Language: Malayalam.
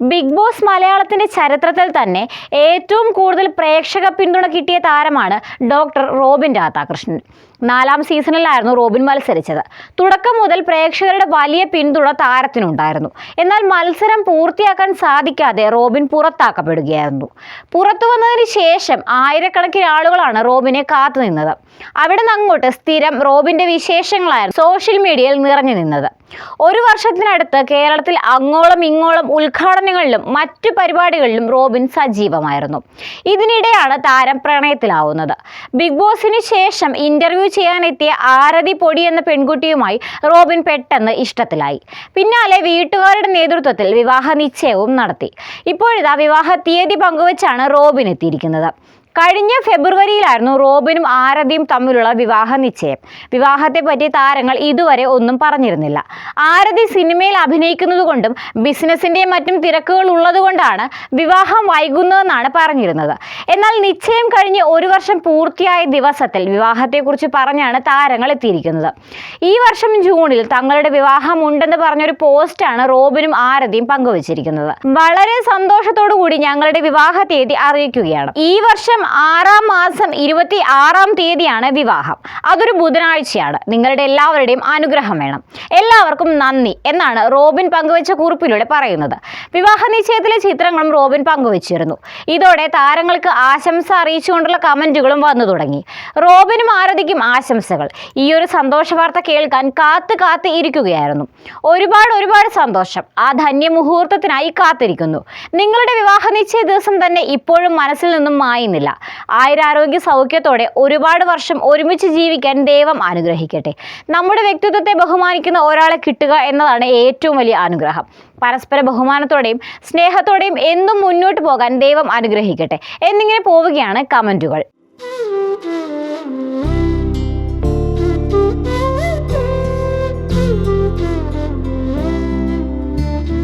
ബിഗ് ബോസ് മലയാളത്തിന്റെ ചരിത്രത്തിൽ തന്നെ ഏറ്റവും കൂടുതൽ പ്രേക്ഷക പിന്തുണ കിട്ടിയ താരമാണ് ഡോക്ടർ റോബിൻ രാധാകൃഷ്ണൻ. നാലാം സീസണിലായിരുന്നു റോബിൻ മത്സരിച്ചത്. തുടക്കം മുതൽ പ്രേക്ഷകരുടെ വലിയ പിന്തുണ താരത്തിനുണ്ടായിരുന്നു. എന്നാൽ മത്സരം പൂർത്തിയാക്കാൻ സാധിക്കാതെ റോബിൻ പുറത്താക്കപ്പെടുകയായിരുന്നു. പുറത്തു വന്നതിന് ശേഷം ആയിരക്കണക്കിന് ആളുകളാണ് റോബിനെ കാത്തുനിന്നത് അവിടെ നിന്ന് അങ്ങോട്ട് സ്ഥിരം റോബിന്റെ വിശേഷങ്ങളായിരുന്നു സോഷ്യൽ മീഡിയയിൽ നിറഞ്ഞു നിന്നത്. ഒരു വർഷത്തിനടുത്ത് കേരളത്തിൽ അങ്ങോളം ഇങ്ങോളം ഉദ്ഘാടനങ്ങളിലും മറ്റു പരിപാടികളിലും റോബിൻ സജീവമായിരുന്നു. ഇതിനിടെയാണ് താരം പ്രണയത്തിലാവുന്നത്. ബിഗ് ബോസിന് ശേഷം ഇന്റർവ്യൂ ചെയ്യാനെത്തിയ ആരതി പൊടി എന്ന പെൺകുട്ടിയുമായി റോബിൻ പെട്ടെന്ന് ഇഷ്ടത്തിലായി. പിന്നാലെ വീട്ടുകാരുടെ നേതൃത്വത്തിൽ വിവാഹ നിശ്ചയവും നടത്തി. ഇപ്പോഴിതാ വിവാഹ തീയതി പങ്കുവച്ചാണ് റോബിൻ എത്തിയിരിക്കുന്നത്. കഴിഞ്ഞ ഫെബ്രുവരിയിലായിരുന്നു റോബിനും ആരതിയും തമ്മിലുള്ള വിവാഹ നിശ്ചയം. വിവാഹത്തെ പറ്റി താരങ്ങൾ ഇതുവരെ ഒന്നും പറഞ്ഞിരുന്നില്ല. ആരതി സിനിമയിൽ അഭിനയിക്കുന്നത് കൊണ്ടും ബിസിനസിന്റെയും മറ്റും തിരക്കുകൾ ഉള്ളതുകൊണ്ടാണ് വിവാഹം വൈകുന്നതെന്നാണ് പറഞ്ഞിരുന്നത്. എന്നാൽ നിശ്ചയം കഴിഞ്ഞ് ഒരു വർഷം പൂർത്തിയായ ദിവസത്തിൽ വിവാഹത്തെക്കുറിച്ച് പറഞ്ഞാണ് താരങ്ങൾ എത്തിയിരിക്കുന്നത്. ഈ വർഷം ജൂണിൽ തങ്ങളുടെ വിവാഹം ഉണ്ടെന്ന് പറഞ്ഞൊരു പോസ്റ്റാണ് റോബിനും ആരതിയും പങ്കുവച്ചിരിക്കുന്നത്. വളരെ സന്തോഷത്തോടു കൂടി ഞങ്ങളുടെ വിവാഹ തീയതി അറിയിക്കുകയാണ്. ഈ വർഷം ആറാം മാസം ഇരുപത്തി ആറാം തീയതിയാണ് വിവാഹം. അതൊരു ബുധനാഴ്ചയാണ്. നിങ്ങളുടെ എല്ലാവരുടെയും അനുഗ്രഹം വേണം. എല്ലാവർക്കും നന്ദി എന്നാണ് റോബിൻ പങ്കുവച്ച കുറിപ്പിലൂടെ പറയുന്നത്. വിവാഹ നിശ്ചയത്തിലെ ചിത്രങ്ങളും റോബിൻ പങ്കുവച്ചിരുന്നു. ഇതോടെ താരങ്ങൾക്ക് ആശംസ അറിയിച്ചുകൊണ്ടുള്ള കമന്റുകളും വന്നു തുടങ്ങി. റോബിനും ആരതിക്കും ആശംസകൾ. ഈ ഒരു സന്തോഷ വാർത്ത കേൾക്കാൻ കാത്ത് കാത്ത് ഇരിക്കുകയായിരുന്നു. ഒരുപാട് ഒരുപാട് സന്തോഷം. ആ ധന്യ മുഹൂർത്തത്തിനായി കാത്തിരിക്കുന്നു. നിങ്ങളുടെ വിവാഹ നിശ്ചയ ദിവസം തന്നെ ഇപ്പോഴും മനസ്സിൽ നിന്നും മായുന്നില്ല. ആയുരാരോഗ്യ സൗഖ്യത്തോടെ ഒരുപാട് വർഷം ഒരുമിച്ച് ജീവിക്കാൻ ദൈവം അനുഗ്രഹിക്കട്ടെ. നമ്മുടെ വ്യക്തിത്വത്തെ ബഹുമാനിക്കുന്ന ഒരാളെ കിട്ടുക എന്നതാണ് ഏറ്റവും വലിയ അനുഗ്രഹം. പരസ്പര ബഹുമാനത്തോടെയും സ്നേഹത്തോടെയും എന്നും മുന്നോട്ട് പോകാൻ ദൈവം അനുഗ്രഹിക്കട്ടെ. എന്നിങ്ങനെ പോവുകയാണ് കമന്റുകൾ